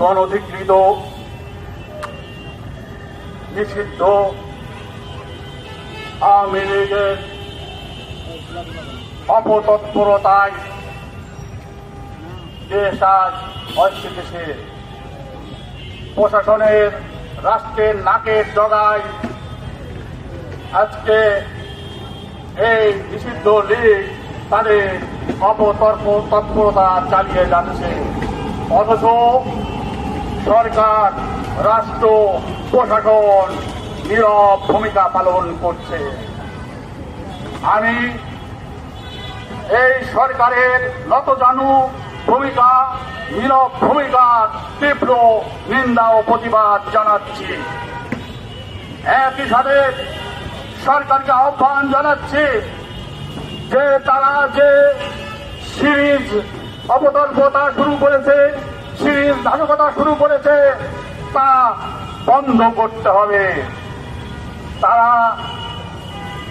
গণধিকৃত, নিষিদ্ধ আওয়ামী লীগের অপতৎপরতায় দেশ আজ অস্থিতিশীল। প্রশাসনের রাষ্ট্রের নাকের জগায় আজকে এই নিষিদ্ধ লীগ তাদের অপতর্ক তৎপরতা চালিয়ে যাচ্ছে। অথচ সরকার, রাষ্ট্র, প্রশাসন নীরব ভূমিকা পালন করছে। আমি এই সরকারের নতজানু ভূমিকা, নীরব ভূমিকার তীব্র নিন্দা ও প্রতিবাদ জানাচ্ছি। একই সাথে সরকারকে আহ্বান জানাচ্ছি যে তারা যে সিরিজ অবতর্কতা শুরু করেছে নাটকতা শুরু করেছে, তা বন্ধ করতে হবে। তারা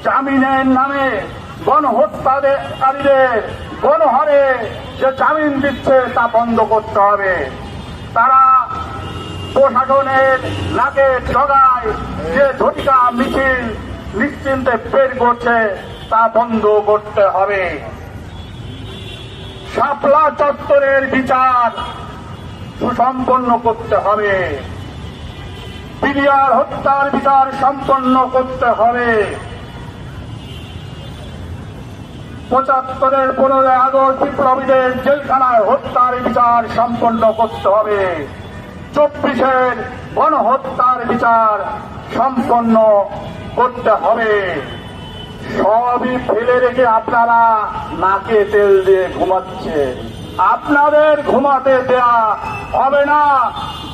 জামিনের নামে গণহত্যাকারীদের গণহারে যে জামিন দিচ্ছে, তা বন্ধ করতে হবে। তারা প্রশাসনের নাকে জগায় যে ঝটিকা মিছিল নিশ্চিন্তে বের করছে, তা বন্ধ করতে হবে। শাপলা চত্বরের বিচার সুসম্পন্ন করতে হবে। পিরিয়ার হত্যার বিচার সম্পন্ন করতে হবে। পঁচাত্তরের পনেরোই আগস্ট বিপ্লবীদের জেলখানায় হত্যার বিচার সম্পন্ন করতে হবে। চব্বিশের গণহত্যার বিচার সম্পন্ন করতে হবে। সবই ফেলে রেখে আপনারা নাকে তেল দিয়ে ঘুমাচ্ছে আপনাদের ঘুমাতে দেয়া হবে না।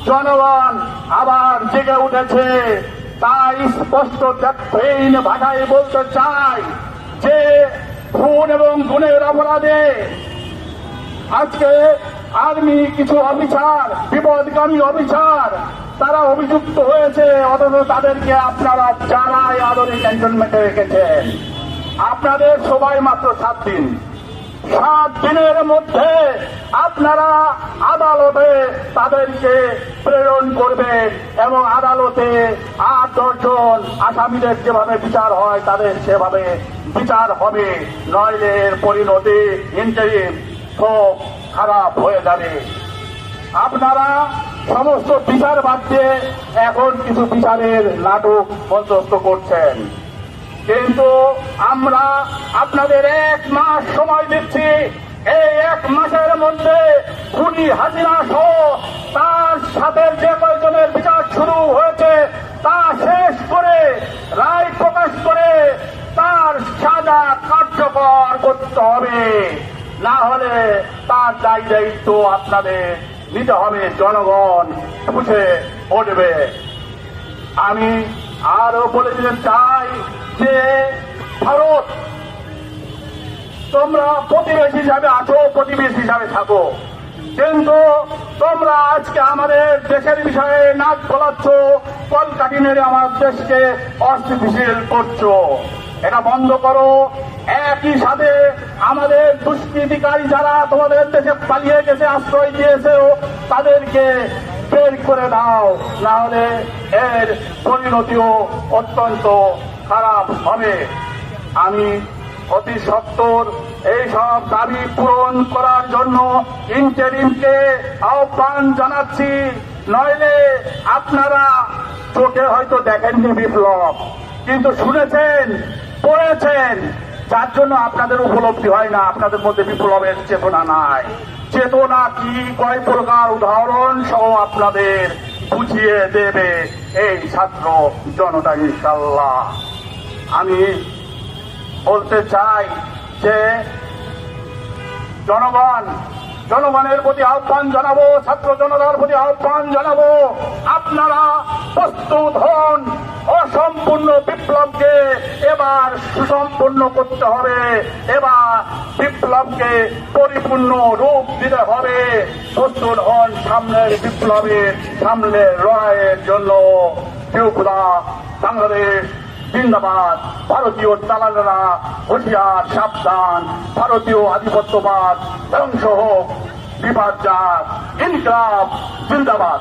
জনগণ আবার জেগে উঠেছে। তাই স্পষ্ট দেখবেন ভাষায় বলতে চাই যে, খুন এবং গুণের অপরাধে আজকে আর্মি কিছু অফিসার, বিপদগামী অফিসার, তারা অভিযুক্ত হয়েছে। অথচ তাদেরকে আপনারা জানায় আদরে ক্যান্টনমেন্টে রেখেছেন, আপনাদের সবাই মাত্র সাত দিন। সাত দিনের মধ্যে আপনারা আদালতে তাদেরকে প্রেরণ করবেন এবং আদালতে আট দশজন আসামিদের যেভাবে বিচার হয়, তাদের সেভাবে বিচার হবে। নইলে এর পরিণতি ইন্টারিম খুব খারাপ হয়ে যাবে। আপনারা সমস্ত বিচার বাদ দিয়ে এখন কিছু বিচারের নাটক মঞ্চস্থ করছেন। কিন্তু আমরা আপনাদের এক মাস সময় দিচ্ছি। এই এক মাসের মধ্যে খুনি হাজিরা সহ তার সাথে যে কয়েকজনের বিচার শুরু হয়েছে তা শেষ করে, রায় প্রকাশ করে তার সাজা কার্যকর করতে হবে। না হলে তার দায়ী দায়িত্ব আপনাদের নিতে হবে। জনগণ বুঝে উঠবে। আমি আরও বলে দিতে চাই যে ভারত, তোমরা প্রতিবেশী হিসাবে আছো, প্রতিবেশী হিসাবে থাকো। কিন্তু তোমরা আজকে আমাদের দেশের বিষয়ে নাক গলাচ্ছ কলকাটি মেরে আমার দেশকে অস্থিতিশীল করছ। এটা বন্ধ করো। একই সাথে আমাদের দুষ্কৃতিকারী যারা তোমাদের দেশে পালিয়ে গেছে, আশ্রয় দিয়েছে তাদেরকে বের করে দাও। না হলে এর পরিণতিও অত্যন্ত খারাপ হবে। আমি অতি সত্তর এইসব দাবি পূরণ করার জন্য ইন্টারিমকে আহ্বান জানাচ্ছি। নইলে আপনারা চোখে হয়তো দেখেননি বিপ্লব, কিন্তু শুনেছেন, পড়েছেন। যার জন্য আপনাদের উপলব্ধি হয় না, আপনাদের মধ্যে বিপ্লবের চেতনা নাই। চেতনা কি? কয় প্রকার উদাহরণ সহ আপনাদের বুঝিয়ে দেবে এই ছাত্র জনতা ইনশাল্লাহ আমি বলতে চাই যে জনগণ, জনগণের প্রতি আহ্বান জানাব, ছাত্র জনতার প্রতি আহ্বান জানাব, আপনারা প্রস্তুত হন, অসম্পূর্ণ বিপ্লবকে এবার সুসম্পূর্ণ করতে হবে, এবার বিপ্লবকে পরিপূর্ণ রূপ দিতে হবে, প্রস্তুত হন সামনের বিপ্লবের, সামনের লড়াইয়ের জন্য। কেউ বাংলাদেশ জিন্দাবাদ। ভারতীয় দালালেরা হুঁশিয়ার সাবধান। ভারতীয় আধিপত্যবাদ ধ্বংস হোক। বিপর্যয় ইনকলাব জিন্দাবাদ।